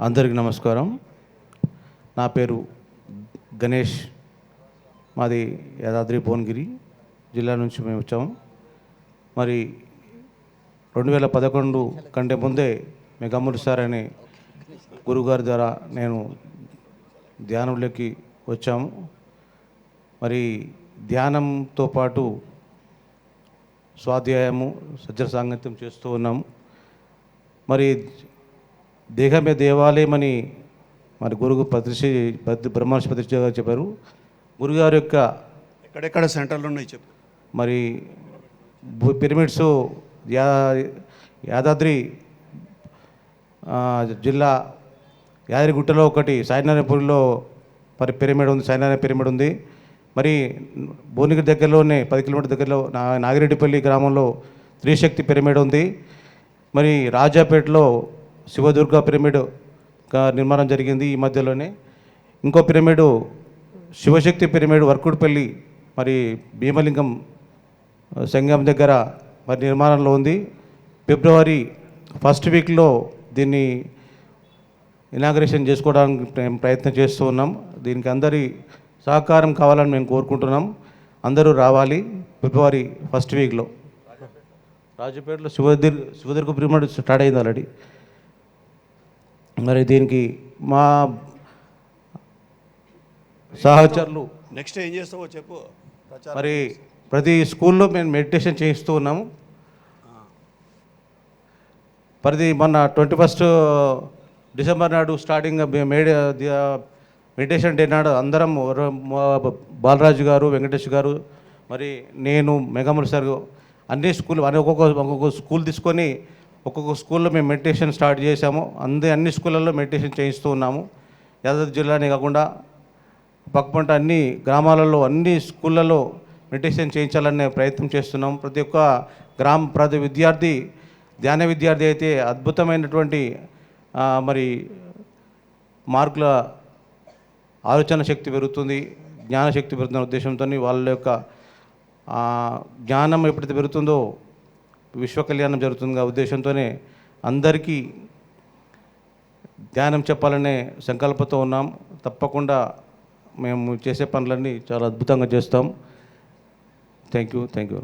అందరికి నమస్కారం. నా పేరు గణేష్. మాది యాదాద్రి భువనగిరి జిల్లా నుంచి మేము వచ్చాము మరి రెండు వేల పదకొండు కంటే ముందే మెగాములు సార్ అనే గురుగారి ద్వారా నేను ధ్యానంలోకి వచ్చాము. మరి ధ్యానంతో పాటు స్వాధ్యాయము సజ్జన సాంగత్యం చేస్తూ ఉన్నాము. మరి దేహమే దేవాలయమని మరి గురువు పత్రిషి బ్రహ్మర్షి పత్రిష గారు చెప్పారు. గురుగారి యొక్క ఎక్కడెక్కడ సెంటర్లు ఉన్నాయి చెప్పు. మరి పిరమిడ్స్ యా యాదాద్రి జిల్లా యాదగిరిగుట్టలో ఒకటి సాయినారాయణపూర్లో మరి పిరమిడ్ ఉంది సాయినారాయణ పిరమిడ్ ఉంది. మరి భువనగిరి దగ్గరలోనే పది కిలోమీటర్ దగ్గరలో నా నాగిరెడ్డిపల్లి గ్రామంలో త్రిశక్తి పిరమిడ్ ఉంది. మరి రాజాపేటలో శివదుర్గ పిరమిడ్ నిర్మాణం జరిగింది ఈ మధ్యలోనే. ఇంకో పిరమిడ్ శివశక్తి పిరమిడ్ వర్కుడిపల్లి మరి భీమలింగం సంగం దగ్గర మరి నిర్మాణంలో ఉంది. ఫిబ్రవరి ఫస్ట్ వీక్లో దీన్ని ఇనాగరేషన్ చేసుకోవడానికి మేము ప్రయత్నం చేస్తూ ఉన్నాం. దీనికి అందరి సహకారం కావాలని మేము కోరుకుంటున్నాం. అందరూ రావాలి ఫిబ్రవరి ఫస్ట్ వీక్లో. రాజపేటలో శివదుర్ శివదుర్గ పిరమిడ్ స్టార్ట్ అయింది ఆల్రెడీ. మరి దీనికి మా సహచరులు నెక్స్ట్ ఏం చేస్తావో చెప్పు. ప్రచారం మరి ప్రతి స్కూల్లో మేము మెడిటేషన్ చేయిస్తూ ఉన్నాము. ప్రతి మొన్న ట్వంటీ ఫస్ట్ డిసెంబర్ నాడు స్టార్టింగ్ మేడే మెడిటేషన్ డే నాడు అందరం బాలరాజు గారు వెంకటేష్ గారు మరి నేను మెగాముల్ సార్ అన్ని స్కూల్ అని ఒక్కొక్క ఒక్కొక్క స్కూల్ తీసుకొని ఒక్కొక్క స్కూల్లో మేము మెడిటేషన్ స్టార్ట్ చేసాము అందే అన్ని స్కూళ్ళల్లో మెడిటేషన్ చేయిస్తూ ఉన్నాము. యాదాద్రి జిల్లానే కాకుండా పక్కపంట అన్ని గ్రామాలలో అన్ని స్కూళ్ళలో మెడిటేషన్ చేయించాలనే ప్రయత్నం చేస్తున్నాం ప్రతి ఒక్క గ్రామ ప్రతి విద్యార్థి ధ్యాన విద్యార్థి అయితే అద్భుతమైనటువంటి మరి మార్కుల ఆలోచన శక్తి పెరుగుతుంది. జ్ఞాన శక్తి పెరుగుతున్న ఉద్దేశంతో వాళ్ళ యొక్క జ్ఞానం ఎప్పుడైతే పెరుగుతుందో విశ్వ కళ్యాణం జరుగుతుందిగా ఉద్దేశంతోనే అందరికీ ధ్యానం చెప్పాలనే సంకల్పంతో ఉన్నాం. తప్పకుండా మేము చేసే పనులన్నీ చాలా అద్భుతంగా చేస్తాం. Thank you thank you